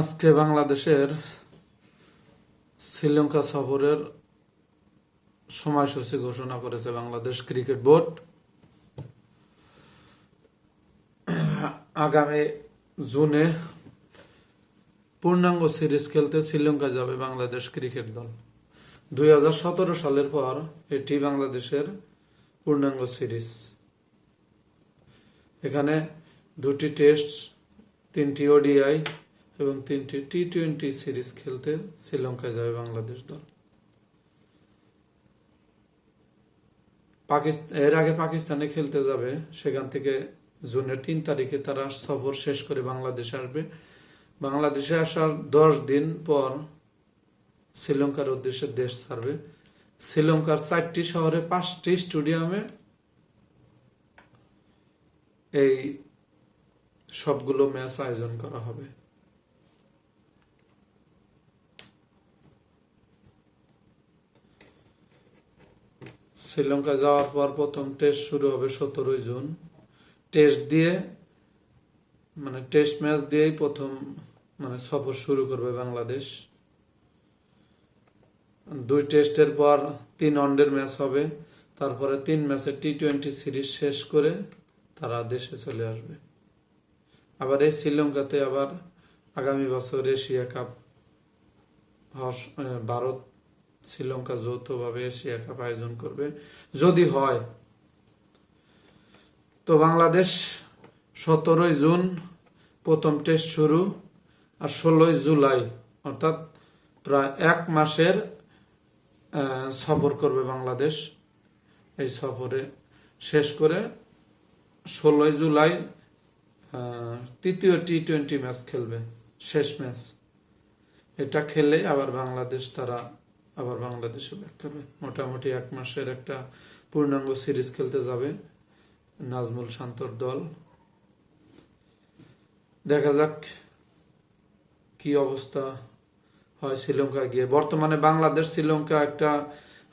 আজকে বাংলাদেশের শ্রীলঙ্কা সফরের সময়সূচি ঘোষণা করেছে বাংলাদেশ ক্রিকেট বোর্ড। আগামী জুনে পূর্ণাঙ্গ সিরিজ খেলতে শ্রীলঙ্কা যাবে বাংলাদেশ ক্রিকেট দল। দুই হাজার সতেরো সালের পর এটি বাংলাদেশের পূর্ণাঙ্গ সিরিজ। এখানে দুটি টেস্ট, তিনটি ওডিআই এবং তিনটি টি টোয়েন্টি সিরিজ খেলতে শ্রীলঙ্কায় যাবে বাংলাদেশ দল। পাকিস্তান এর আগে পাকিস্তানে খেলতে যাবে, সেখান থেকে জুনের তিন তারিখে তারা সফর শেষ করে বাংলাদেশে আসবে। বাংলাদেশে আসার দশ দিন পর শ্রীলঙ্কার উদ্দেশ্যে দেশ ছাড়বে। শ্রীলঙ্কার চারটি শহরে পাঁচটি স্টেডিয়ামে এই সবগুলো ম্যাচ আয়োজন করা হবে। শ্রীলঙ্কা যাওয়ার পর প্রথম টেস্ট শুরু হবে সতেরোই জুন। টেস্ট দিয়ে মানে টেস্ট ম্যাচ দিয়েই প্রথম মানে সফর শুরু করবে বাংলাদেশ। দুই টেস্টের পর তিন ওয়ানডের ম্যাচ হবে। তারপরে তিন ম্যাচে টি টোয়েন্টি সিরিজ শেষ করে তারা দেশে চলে আসবে। আবার এই শ্রীলঙ্কাতে আবার আগামী বছর এশিয়া কাপ ভারত শ্রীলঙ্কা যৌথভাবে এশিয়া কাপ আয়োজন করবে। যদি হয়, তো বাংলাদেশ সতেরোই জুন প্রথম টেস্ট শুরু আর ষোলোই জুলাই, অর্থাৎ প্রায় এক মাসের সফর করবে বাংলাদেশ। এই সফরে শেষ করে ষোলোই জুলাই তৃতীয় টি টোয়েন্টি ম্যাচ খেলবে। শেষ ম্যাচ। এটা খেলে আবার বাংলাদেশ তারা আবার বাংলাদেশে ব্যাক করবে। মোটামুটি এক মাসের একটা পূর্ণাঙ্গ সিরিজ খেলতে যাবে নাজমুল শান্তর দল। দেখা যাক কি অবস্থা হয় শ্রীলঙ্কা গিয়ে। বর্তমানে বাংলাদেশ শ্রীলঙ্কা একটা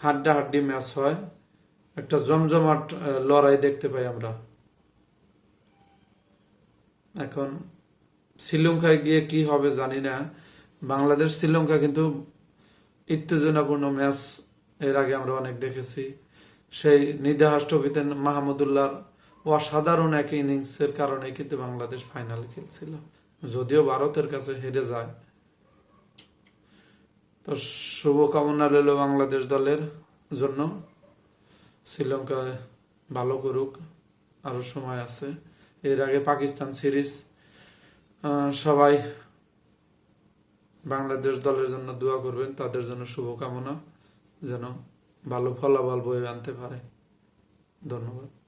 হাড্ডা হাড্ডি ম্যাচ হয়। একটা জমজমাট লড়াই দেখতে পাই আমরা। এখন শ্রীলঙ্কায় গিয়ে কি হবে জানি না। বাংলাদেশ শ্রীলঙ্কা কিন্তু উত্তেজনাপূর্ণ ম্যাচ এর আগে আমরা অনেক দেখেছি। সেই নিদাহাস ট্রফিতে মাহমুদুল্লাহর অসাধারণ এক ইনিংসের কারণে কিন্তু বাংলাদেশ ফাইনাল খেলছিল। যদিও ভারতের কাছে হেরে যায়। তো শুভকামনা রইল বাংলাদেশ দলের জন্য। শ্রীলঙ্কায় ভালো করুক আরও সময় আছে। এর আগে পাকিস্তান সিরিজ সবাই বাংলাদেশ দলের জন্য দোয়া করবেন, তাদের জন্য শুভকামনা, যেন ভালো ফলাফল বয়ে আনতে পারে। ধন্যবাদ।